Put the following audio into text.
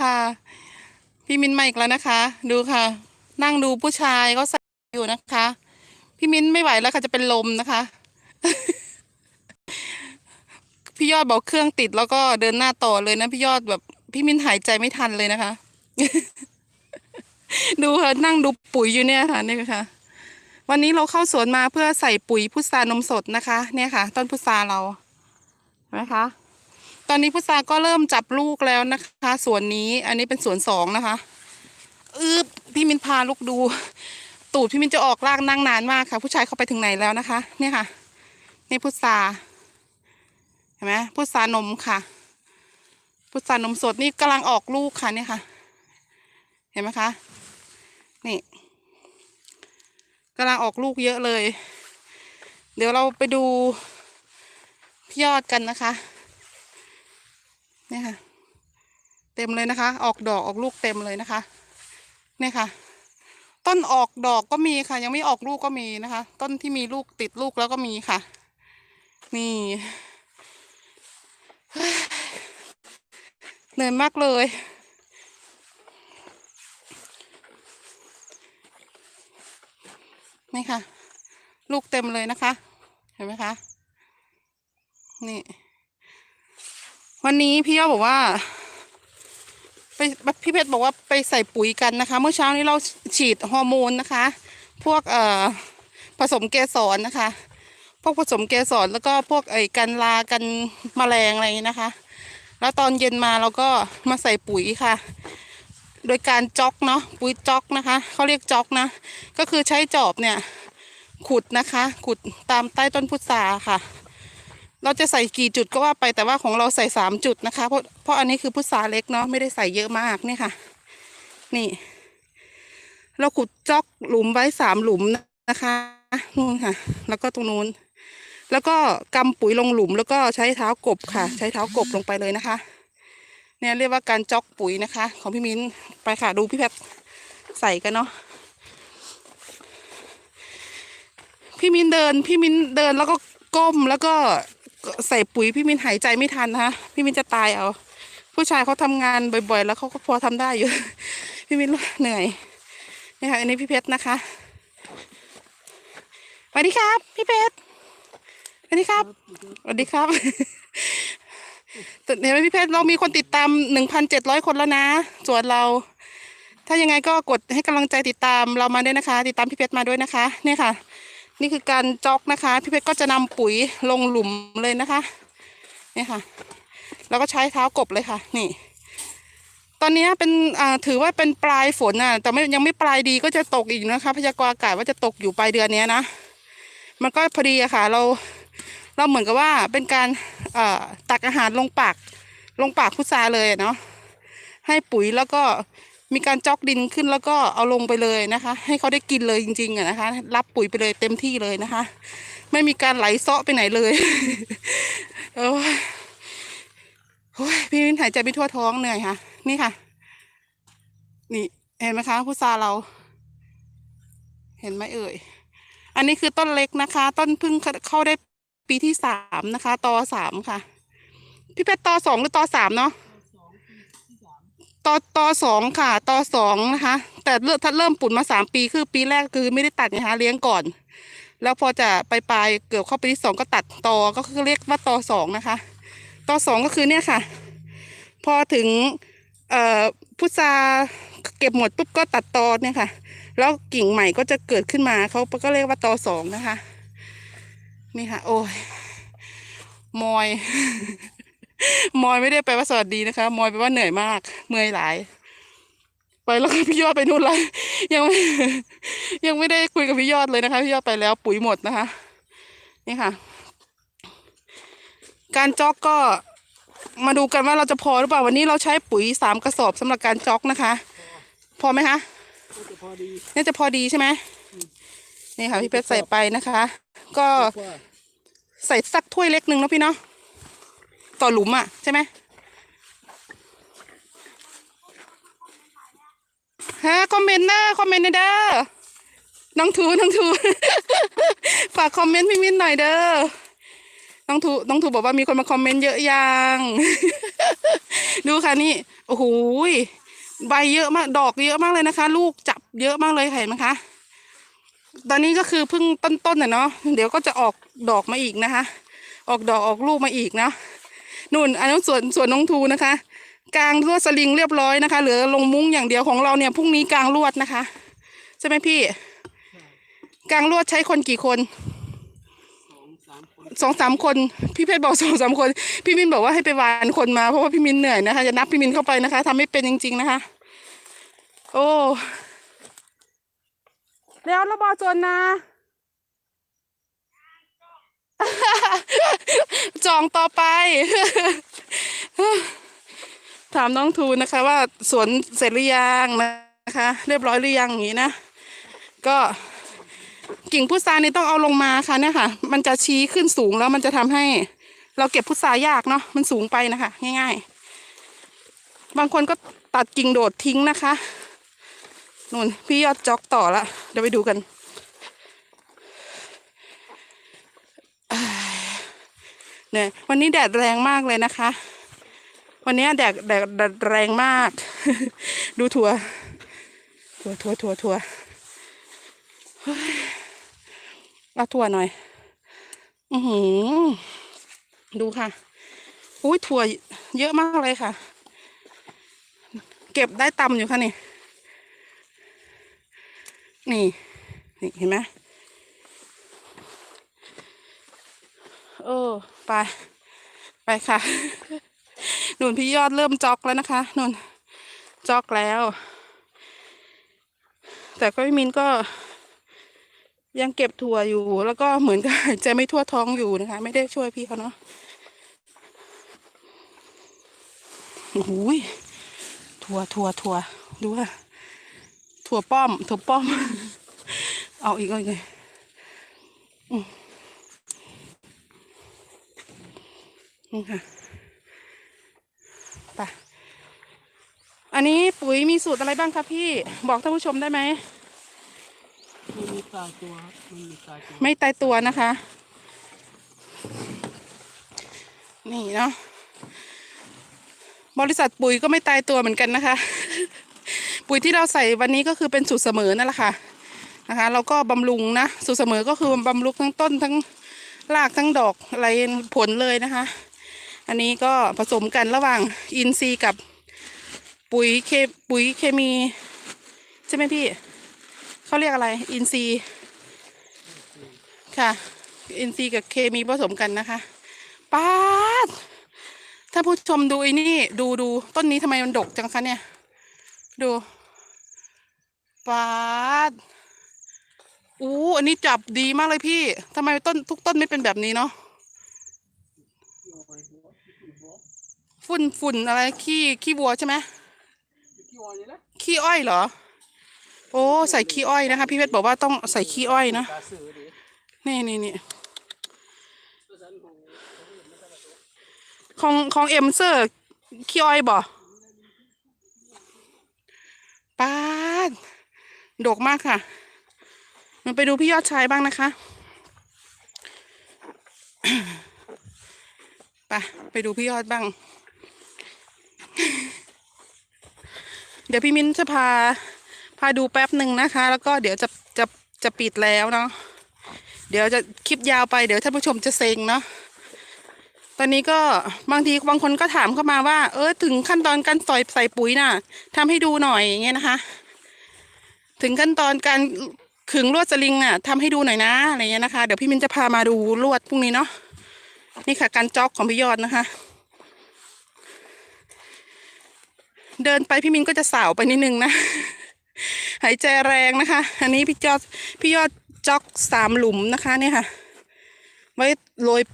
ค่ะ พี่มินมาอีกแล้วนะคะ ดูค่ะ นั่งดูผู้ชายก็ใส่อยู่นะคะ พี่มินไม่ไหวแล้วค่ะจะเป็นลมนะคะ พี่ยอดบอกเครื่องติดแล้วก็เดินหน้าต่อเลยนะพี่ยอดแบบ พี่มินหายใจไม่ทันเลยนะคะ ดูค่ะนั่งดูปุ๋ยอยู่เนี่ยค่ะนี่ค่ะวันนี้เราเข้าสวนมาเพื่อใส่ปุ๋ยพุทรานมสดนะคะ เนี่ยค่ะ ต้นพุทราเรา นไหมคะ ตอนนี้พุทราก็เริ่มจับลูกแล้วนะคะสวนนี้อันนี้เป็นสวนสองนะคะอืบพี่มินพาลูกดู ตูดพี่มินจะออกลากนั่งนานมากค่ะ ผู้ชายเข้าไปถึงไหนแล้วนะคะ เนี่ยค่ะนี่พุทราเห็นไหมพุทรานมค่ะ พุทรานมสดนี่กำลังออกลูกค่ะเนี่ยค่ะ เห็นไหมคะนี่กำลังออกลูกเยอะเลย เดี๋ยวเราไปดู ยอดกันนะคะเนี่ยค่ะ เต็มเลยนะคะ ออกดอกออกลูกเต็มเลยนะคะเนี่ยค่ะ ต้นออกดอกก็มีค่ะ ยังไม่ออกลูกก็มีนะคะ ต้นที่มีลูกติดลูกแล้วก็มีค่ะ นี่เหนื่อยมากเลยนี่ค่ะ ลูกเต็มเลยนะคะ เห็นไหมคะ นี่ วันนี้พี่ยอดบอกว่า ไปพี่เพชรบอกว่าไปใส่ปุ๋ยกันนะคะ เมื่อเช้านี้เราฉีดฮอร์โมนนะคะ พวกเอ่อผสมเกสรนะคะ พวกผสมเกสรแล้วก็พวกไอ้กันลากันแมลงอะไรอย่างนี้นะคะ แล้วตอนเย็นมาเราก็มาใส่ปุ๋ยค่ะ โดยการจ็อกเนาะปุ๋ยจ็อกนะคะเขาเรียกจ็อกนะ ก็คือใช้จอบเนี่ย ขุดนะคะ ขุดตามใต้ต้นพุทราค่ะ เราจะใส่กี่จุดก็ว่าไปแต่ว่าของเราใส่สามจุดนะคะ เพราะเพราะอันนี้คือพุทราเล็กเนาะไม่ได้ใส่เยอะมากนี่ค่ะ นี่ เราขุดจอกหลุมไว้สามหลุมนะคะนู่นค่ะ แล้วก็ตรงนู้น แล้วก็กำปุ๋ยลงหลุม แล้วก็ใช้เท้ากบค่ะ ใช้เท้ากบลงไปเลยนะคะ เนี่ยเรียกว่าการจอกปุ๋ยนะคะ ของพี่มิ้นไปค่ะดูพี่แพทใส่กันเนาะพี่มิ้นเดิน พี่มิ้นเดินแล้วก็ก้มแล้วก็ ใส่ปุ๋ยพี่มินหายใจไม่ทันนะคะพี่มินจะตายเอา ผู้ชายเขาทำงานบ่อย ๆ แล้วเขาก็พอทำได้อยู่ พี่มินเหนื่อยนี่ค่ะอันนี้พี่เพชรนะคะสวัสดีครับ พี่เพชรสวัสดีครับสวัสดีครับเห็นไหมพี่เพชรเรามีคนติดตามหนึ่งพันเจ็ดร้อยคนแล้วนะส่วนเรา ถ้ายังไงก็กดให้กำลังใจติดตามเรามาด้วยนะคะ ติดตามพี่เพชรมาด้วยนะคะ เนี่ยค่ะ นี่คือการจอกนะคะ พี่เพชรก็จะนำปุ๋ยลงหลุมเลยนะคะนี่ค่ะ แล้วก็ใช้เท้ากบเลยค่ะ นี่ ตอนนี้เป็นอ่าถือว่าเป็นปลายฝนน่ะ แต่ไม่ยังไม่ปลายดีก็จะตกอีกนะคะ พยากรณ์อากาศว่าจะตกอยู่ปลายเดือนนี้นะ มันก็พอดีอะค่ะ เราเราเหมือนกับว่าเป็นการอ่อตักอาหารลงปากลงปากพุทราเลยเนาะให้ปุ๋ยแล้วก็ มีการจอกดินขึ้นแล้วก็เอาลงไปเลยนะคะ ให้เขาได้กินเลยจริงๆอะนะคะ รับปุ๋ยไปเลยเต็มที่เลยนะคะ ไม่มีการไหลเซาะไปไหนเลยโอ้โอ้ยพี่มินหายใจไม่ทั่วท้องเหนื่อยค่ะ นี่ค่ะ นี่เห็นไหมคะพุทราเรา เห็นไหมเอ่ย อันนี้คือต้นเล็กนะคะ ต้นพึ่งเข้าได้ปีที่สามนะคะตอสามค่ะ พี่เพชรตอสองหรือตอสามเนาะ ตอตอสองค่ะตอสองนะคะ แต่เริ่มถ้าเริ่มปุ่นมาสามปีคือปีแรกคือไม่ได้ตัดนะคะเลี้ยงก่อน แล้วพอจะไปปลายเกือบเข้าปีที่สองก็ตัดตอก็คือเรียกว่าตอสองนะคะตอสองก็คือเนี่ยค่ะ พอถึงเอ่อพุทราเก็บหมดปุ๊บก็ตัดตอเนี่ยค่ะ แล้วกิ่งใหม่ก็จะเกิดขึ้นมาเขาก็เรียกว่าตอสองนะคะ นี่ค่ะ โอ้ยมอย มอยไม่ได้แปลว่าสวัสดีนะคะ มอยแปลว่าเหนื่อยมาก เมื่อยหลาย ไปแล้วก็พี่ยอดไปนู่นเลยยังไม่ยังไม่ได้คุยกับพี่ยอดเลยนะคะ พี่ยอดไปแล้วปุ๋ยหมดนะคะ นี่ค่ะ การจ็อกก็มาดูกันว่าเราจะพอหรือเปล่าวันนี้เราใช้ปุ๋ยสามกระสอบสำหรับการจ็อกนะคะ พอไหมคะก็จะพอดีน่าจะพอดีใช่ไหมนี่ค่ะพี่เพชรใส่ไปนะคะ ก็ว่าใส่สักถ้วยเล็กหนึ่งเนาะพี่เนาะ ต่อหลุมอะใช่ไหมฮะคอมเมนต์นะคอมเมนต์น่อยเด้อน้องทูน้องทูฝากคอมเมนต์พี่มิ้นหน่อยเด้อน้องทูน้องทูบอกว่ามีคนมาคอมเมนต์เยอะยังดูค่ะนี่โอ้โหใบเยอะมากดอกเยอะมากเลยนะคะ ลูกจับเยอะมากเลยค่ะเห็นไหมคะตอนนี้ก็คือเพิ่งต้นๆน่ะเนาะเดี๋ยวก็จะออกดอกมาอีกนะคะ ออกดอกออกลูกมาอีกเนาะ นู่นอันนั้นส่วนส่วนน้องทูนะคะ กลางลวดสลิงเรียบร้อยนะคะ เหลือลงมุ้งอย่างเดียวของเราเนี่ยพรุ่งนี้กลางลวดนะคะ ใช่ไหมพี่ กลางลวดใช้คนกี่คนสองสามคนสองสามคนพี่เพชรบอกสองสามคน พี่มินบอกว่าให้ไปวานคนมาเพราะว่าพี่มินเหนื่อยนะคะจะนับพี่มินเข้าไปนะคะทำไม่เป็นจริง ๆนะคะ โอ้แล้วระบอจนนะ จองต่อไป ถามน้องทูนะคะ ว่าสวนเสร็จหรือยังนะคะ เรียบร้อยหรือยังอย่างนี้นะ ก็กิ่งพุทรานี่ต้องเอาลงมาค่ะเนี่ยค่ะ มันจะชี้ขึ้นสูงแล้วมันจะทำให้ เราเก็บพุทรายากเนาะมันสูงไปนะคะ ง่ายๆ บางคนก็ตัดกิ่งโดดทิ้งนะคะนู่นพี่ยอดจ็อกต่อละเดี๋ยวไปดูกันอ่า เนี่ยวันนี้แดดแรงมากเลยนะคะ วันนี้แดดแดดแดดแรงมาก ดูทัวร์ทัวร์ทัวร์ทัวร์ทัวเฮ้ยเอาทัวหน่อย อือหือดูค่ะอุ้ยถั่วเยอะมากเลยค่ะ เก็บได้ตำอยู่ค่ะนี่ นี่นี่เห็นไหมเออ ไป ไปค่ะนุ่นพี่ยอดเริ่มจอกแล้วนะคะนุ่นจอกแล้ว แต่ก็พี่มินก็ ยังเก็บถั่วอยู่ แล้วก็เหมือนกับหายใจไม่ทั่วท้องอยู่นะคะ ไม่ได้ช่วยพี่เขาเนาะโอ้โหยถั่วถั่วถั่วดูว่าถั่วป้อมถั่วป้อม เอาอีกเอาอีกเลยอืม นี่ค่ะไปอันนี้ปุ๋ยมีสูตรอะไรบ้างคะพี่ บอกท่านผู้ชมได้ไหมไม่มีตายตัวครับไม่มีตายตัวไม่ตายตัวนะคะ นี่เนาะบริษัทปุ๋ยก็ไม่ตายตัวเหมือนกันนะคะ ปุ๋ยที่เราใส่วันนี้ก็คือเป็นสูตรเสมอนั่นแหละค่ะนะคะเราก็บำรุงนะสูตรเสมอก็คือบำรุงทั้งต้นทั้งรากทั้งดอกอะไรผลเลยนะคะ อันนี้ก็ผสมกันระหว่างอินทรีย์กับปุ๋ยเคปุ๋ยเคมี ใช่ไหมพี่ เขาเรียกอะไร อินทรีย์ค่ะ อินทรีย์กับเคมีผสมกันนะคะป้าดถ้าผู้ชมดูไอ้นี่ ดูดูต้นนี้ทำไมมันดกจังคะเนี่ย ดูป้าดอู้อันนี้จับดีมากเลยพี่ทำไมต้นทุกต้นไม่เป็นแบบนี้เนาะ ฝุ่นฝุ่นอะไรขี้ขี้วัวใช่ไหมกี่วันนี้ละขี้อ้อยเหรอ โอ้ใส่ขี้อ้อยนะคะ พี่เพชรบอกว่าต้องใส่ขี้อ้อยนะตาสื่อดินี่นี่นี่ตัวฉันของของของเอ็มเซอร์ขี้อ้อยบ่ป้าดดกมากค่ะ มันไปดูพี่ยอดชายบ้างนะคะไปไปดูพี่ยอดบ้าง ดี๋ยวพี่มิ้นจะพาพาดูแป๊บหนึ่งนะคะ แล้วก็เดี๋ยวจะจะจะปิดแล้วเนาะเดี๋ยวจะคลิปยาวไปเดี๋ยวท่านผู้ชมจะเซ็งเนาะตอนนี้ก็บางทีบางคนก็ถามเข้ามาว่า เออถึงขั้นตอนการใส่ใส่ปุ๋ยน่ะทำให้ดูหน่อยอย่างเงี้ยนะคะ ถึงขั้นตอนการขึงลวดสลิงน่ะทำให้ดูหน่อยนะอะไรเงี้ยนะคะ เดี๋ยวพี่มินจะพามาดูลวดพรุ่งนี้เนาะนี่ค่ะการจ็อกของพี่ยอดนะคะ เดินไปพี่มินก็จะสาวไปนิดนึงนะ หายใจแรงนะคะ อันนี้พี่ยอดพี่ยอดจ็อกสามหลุมนะคะเนี่ยค่ะ ไว้โรยปุ๋